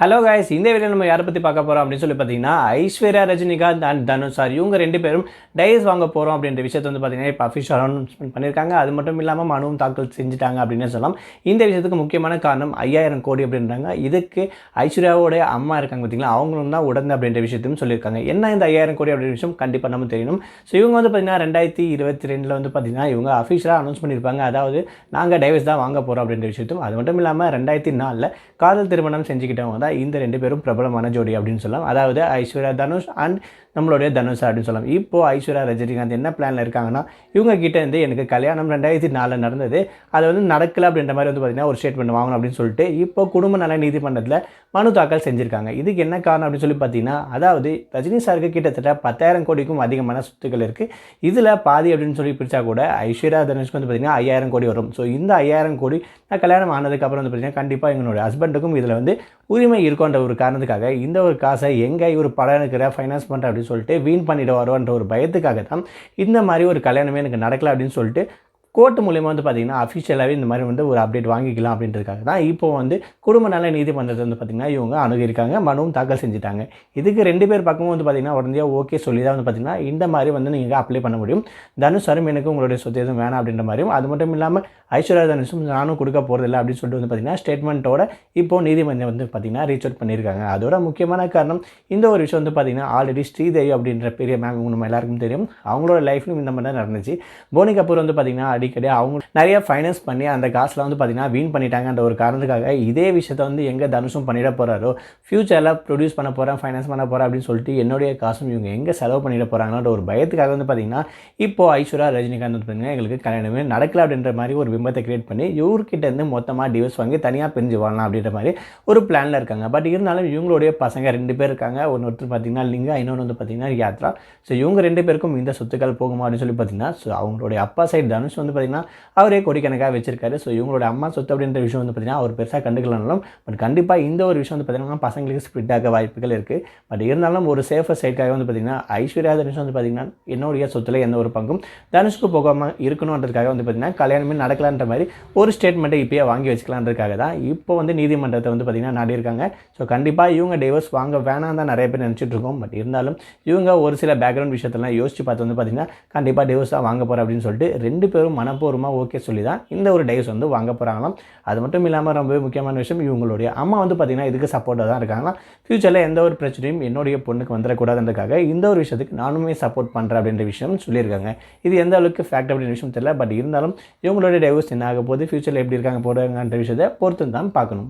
Hello guys இந்த video நம்ம யாரை பற்றி பார்க்க போகிறோம் அப்படின்னு சொல்லி பார்த்தீங்கன்னா ஐஸ்வர்யா ரஜினிகாந்த் அண்ட் தனுஷ் சார். இவங்க ரெண்டு பேரும் டைஸ் வாங்க போகிறோம் அப்படின்ற விஷயத்தை வந்து பார்த்தீங்கன்னா இப்போ அஃபிஷியல் அனௌன்ஸ்மெண்ட் பண்ணியிருக்காங்க அது மட்டும் இல்லாமல் மனுவும் தாக்கல் செஞ்சுட்டாங்க அப்படின்னு சொல்லலாம். இந்த விஷயத்துக்கு முக்கியமான காரணம் ஐயாயிரம் கோடி அப்படின்றாங்க. இதுக்கு ஐஸ்வர்யாவோடைய அம்மா இருக்காங்க பார்த்தீங்களா? அவங்களும் தான் உடந்து அப்படின்ற விஷயத்தையும் சொல்லியிருக்காங்க. என்ன இந்த ஐயாயிரம் கோடி அப்படின்ற விஷயம்? கண்டிப்பாக நம்ம தெரியணும். ஸோ இவங்க வந்து பார்த்தீங்கன்னா ரெண்டாயிரத்தி இருபத்தி ரெண்டில் வந்து பார்த்தீங்கன்னா இவங்க அஃபிஷியலாக அனௌன்ஸ் பண்ணியிருப்பாங்க. அதாவது நாங்கள் டைவர்ஸ் தான் வாங்க போகிறோம் அப்படின்ற விஷயத்தையும். அது மட்டும் இல்லாமல் ரெண்டாயிரத்தி நாலில் காதல் திருமணம் செஞ்சுக்கிட்டவங்க தான் இந்த ரெண்டு பேரும் பிரபலமான ஜோடி அப்படின்னு சொல்லலாம். அதாவது ஐஸ்வர்யா தனுஷ் அண்ட் நம்மளுடைய தனுஷ் அப்படின்னு சொல்லலாம். இப்போ ஐஸ்வர்யா ரஜினிகாந்த் என்ன பிளானில் இருக்காங்கன்னா இவங்க கிட்ட இருந்து எனக்கு கல்யாணம் ரெண்டாயிரத்தி நாலில் நடந்தது. அது வந்து நடக்கல அப்படின்ற மாதிரி வந்து பார்த்தீங்கன்னா ஒரு ஸ்டேட்மெண்ட் வாங்கணும் அப்படின்னு சொல்லிட்டு இப்போ குடும்ப நல நீதிமன்றத்தில் மனு தாக்கல் செஞ்சுருக்காங்க. இதுக்கு என்ன காரணம் அப்படின்னு சொல்லி பார்த்தீங்கன்னா அதாவது ரஜினி சாருக்கு கிட்டத்தட்ட பத்தாயிரம் கோடிக்கும் அதிகமான சொத்துக்கள் இருக்குது இதில் பாதி அப்படின்னு சொல்லி பிரித்தா கூட ஐஸ்வர்யா தனுஷ்க்கு வந்து பார்த்தீங்கன்னா ஐயாயிரம் கோடி வரும். ஸோ இந்த ஐயாயிரம் கோடி நான் கல்யாணம் ஆனதுக்கப்புறம் வந்து பார்த்தீங்கன்னா கண்டிப்பாக எங்களுடைய ஹஸ்பண்டுக்கும் இதில் வந்து உரிமை இருக்குன்ற ஒரு காரணத்துக்காக இந்த ஒரு காசை எங்கே இவர் படம் எடுக்கிற ஃபைனான்ஸ் பண்ணுற அப்படின்னு சொல்லிட்டு வீண் பண்ணிடுவாரோன்ற ஒரு பயத்துக்காக தான் இந்த மாதிரி ஒரு கல்யாணமே எனக்கு நடக்கலை அப்படின்னு சொல்லிட்டு கோர்ட்டு மூலியமாக வந்து பார்த்திங்கன்னா அஃபிஷியலாகவே இந்த மாதிரி வந்து ஒரு அப்டேட் வாங்கிக்கலாம் அப்படின்றதுக்காக தான் இப்போ வந்து குடும்ப நல நீதிமன்றத்தை வந்து பார்த்திங்கன்னா இவங்க அணுகியிருக்காங்க மனுவும் தாக்கல் செஞ்சுட்டாங்க. இதுக்கு ரெண்டு பேர் பக்கமும் வந்து பார்த்திங்கன்னா உடனடியாக ஓகே சொல்லி தான் வந்து பார்த்திங்கன்னா இந்த மாதிரி வந்து நீங்கள் அப்ளை பண்ண முடியும். தனுஷ் சாரும் எனக்கு உங்களுடைய சொத்து எதுவும் வேணாம் அப்படின்ற மாதிரியும் அது மட்டும் இல்லாமல் ஐஸ்வர்யா தனுஷும் நானும் கொடுக்க போகிறதில்ல அப்படின்னு சொல்லிட்டு வந்து பார்த்திங்கன்னா ஸ்டேட்மெண்ட்டோட இப்போ நீதிமன்றம் வந்து பார்த்திங்கன்னா ரீச் அவுட் பண்ணியிருக்காங்க. அதோட முக்கியமான காரணம் இந்த ஒரு விஷயம் வந்து பார்த்திங்கன்னா ஆல்ரெடி ஸ்ரீதேவி அப்படின்ற பெரிய மேம் நம்ம எல்லாருக்கும் தெரியும். அவங்களோட லைஃப்லையும் இந்த மாதிரி தான் நடந்துச்சு. போனி கபூர் வந்து பார்த்திங்கன்னா அடிக்கடி அவங்க நிறைய ஃபைனான்ஸ் பண்ணி அந்த காசில் வந்து பார்த்திங்கன்னா வீண் பண்ணிட்டாங்கன்ற ஒரு காரணத்துக்காக இதே விஷயத்தை வந்து எங்கே தனுஷும் பண்ணிட போகிறாரோ ஃப்யூச்சரில் ப்ரொடியூஸ் பண்ண போகிறேன் ஃபைனான்ஸ் பண்ண போகிறேன் அப்படின்னு சொல்லிட்டு என்னுடைய காசும் இவங்க எங்கே செலவு பண்ணிட போகிறாங்கன்ற ஒரு பயத்துக்காக வந்து பார்த்திங்கன்னா இப்போது ஐஸ்வர்யா ரஜினிகாந்த் வந்து பார்த்திங்கன்னா எங்களுக்கு கல்யாணமே நடக்கல அப்படின்ற மாதிரி ஒரு பிம்பத்தை கிரியேட் பண்ணி இவர்கிட்ட இருந்து மொத்தமாக டிவோர்ஸ் வாங்கி தனியாக பிரிஞ்சு வாழலாம் அப்படின்ற மாதிரி ஒரு பிளானில் இருக்காங்க. பட் இருந்தாலும் இவங்களுடைய பசங்க ரெண்டு பேர் இருக்காங்க. ஒன்று ஒருத்தர் பார்த்திங்கன்னா லிங்கா இன்னொன்று வந்து பார்த்திங்கன்னா யாத்ரா. ஸோ இவங்க ரெண்டு பேருக்கும் இந்த சொத்துக்கள் போகுமா அப்படின்னு சொல்லி பார்த்திங்கன்னா ஸோ அவங்களுடைய அப்பா சைடு தனுஷ் வந்து பார்த்திங்கன்னா அவரே கோடிக்கணக்காக வச்சிருக்காரு. ஸோ இவங்களோட அம்மா சொத்து அப்படின்ற விஷயம் வந்து பார்த்திங்கன்னா அவர் பெருசாக கண்டுக்கலனாலும் பட் கண்டிப்பாக இந்த ஒரு விஷயம் வந்து பார்த்திங்கன்னா பசங்களுக்கு ஸ்ப்ரிட் ஆக வாய்ப்புகள் இருக்குது பட் இருந்தாலும் ஒரு சேஃபர் சைடுக்காக வந்து பார்த்திங்கன்னா ஐஸ்வர்யா தனுஷ் வந்து பார்த்திங்கன்னா என்னுடைய சொத்தில் எந்த ஒரு பங்கும் தனுஷ்க்கு போகாமல் இருக்கணுன்றதுக்காக வந்து பார்த்திங்கன்னா கல்யாணமே நடக்கலான்ற மாதிரி ஒரு ஸ்டேட்மெண்ட்டை இப்போயே வாங்கி வச்சுக்கலான்றதுக்காக தான் இப்போ வந்து நீதிமன்றத்தை வந்து பார்த்திங்கன்னா நாடி இருக்காங்க ஸோ கண்டிப்பாக இவங்க டைவர்ஸ் வாங்க வேணாம் தான் நிறைய பேர் நினச்சிட்டு இருக்கோம். பட் இருந்தாலும் இவங்க ஒரு சில பேக்ரவுண்ட் விஷயத்தெல்லாம் யோசிச்சு பார்த்து வந்து பார்த்திங்கன்னா கண்டிப்பாக டைவர்ஸ் தான் வாங்க போகிறேன் அப்படின்னு சொல்லிட்டு ரெண்டு பேரும் மனப்பூர்வமாக ஓகே சொல்லி தான் இந்த ஒரு டைஸ் வந்து வாங்க போகிறாங்களாம் அது மட்டும் இல்லாமல் ரொம்பவே முக்கியமான விஷயம் இவங்களுடைய அம்மா வந்து பார்த்திங்கன்னா இதுக்கு சப்போர்ட்டாக தான் இருக்காங்களா ஃப்யூச்சரில் எந்த ஒரு பிரச்சனையும் என்னுடைய பொண்ணுக்கு வந்துடக்கூடாதுன்றதுக்காக இந்த ஒரு விஷயத்துக்கு நானுமே சப்போர்ட் பண்ணுறேன் அப்படின்ற விஷயம் சொல்லியிருக்காங்க. இது எந்த அளவுக்கு ஃபேக்ட் அப்படின்ற விஷயம் தெரியல பட் இருந்தாலும் இவங்களுடைய டைவர்ஸ் என்ன ஆக போகுது ஃப்யூச்சரில் எப்படி இருக்காங்க போடுறாங்கன்ற விஷயத்தை பொறுத்து தான் பார்க்கணும்.